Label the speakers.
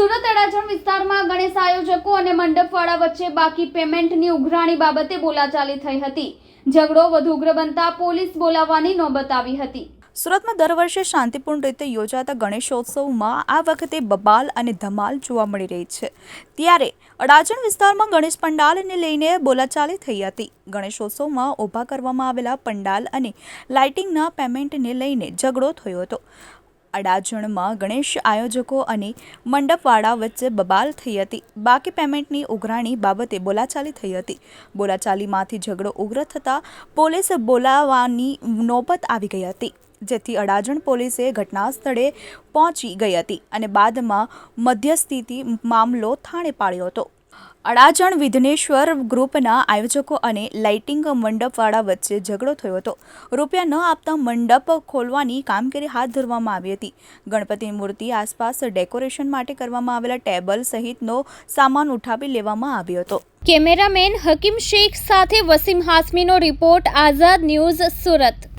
Speaker 1: સુરત અડાજણ વિસ્તારમાં ગણેશ આયોજકો અને મંડપવાળા વચ્ચે બાકી પેમેન્ટની ઉઘરાણી બાબતે બોલાચાલી થઈ હતી. ઝઘડો વધુ ઉગ્ર બનતા પોલીસ બોલાવવાની નોબત આવી હતી.
Speaker 2: સુરતમાં દર વર્ષે શાંતિપૂર્ણ રીતે યોજાતા ગણેશોત્સવમાં આ વખતે બબાલ અને ધમાલ જોવા મળી રહી છે. ત્યારે અડાજણ વિસ્તારમાં ગણેશ પંડાલને લઈને બોલાચાલી થઈ હતી. ગણેશોત્સવમાં ઊભા કરવામાં આવેલા પંડાલ અને લાઇટિંગના પેમેન્ટને લઈને ઝઘડો થયો હતો. અડાજણમાં ગણેશ આયોજકો અને મંડપવાળા વચ્ચે બબાલ થઈ હતી. બાકી પેમેન્ટની ઉઘરાણી બાબતે બોલાચાલી થઈ હતી. બોલાચાલીમાંથી ઝઘડો ઉગ્ર થતાં પોલીસ બોલાવવાની નોબત આવી ગઈ હતી, જેથી અડાજણ પોલીસે ઘટના સ્થળે પહોંચી ગઈ હતી અને બાદમાં મધ્યસ્થિતિ મામલો થાણે પાડ્યો હતો. અડાજણ વિઘ્નેશ્વર ગ્રુપના આયોજકો અને લાઇટિંગ મંડપવાળા વચ્ચે ઝઘડો થયો હતો. રૂપિયા ન આપતા મંડપ ખોલવાની કામગીરી હાથ ધરવામાં આવી હતી. ગણપતિની મૂર્તિ આસપાસ ડેકોરેશન માટે કરવામાં આવેલા ટેબલ સહિતનો સામાન ઉઠાવી લેવામાં આવ્યો હતો.
Speaker 1: કેમેરામેન હકીમ શેખ સાથે વસીમ હાસમીનો રિપોર્ટ, આઝાદ ન્યૂઝ સુરત.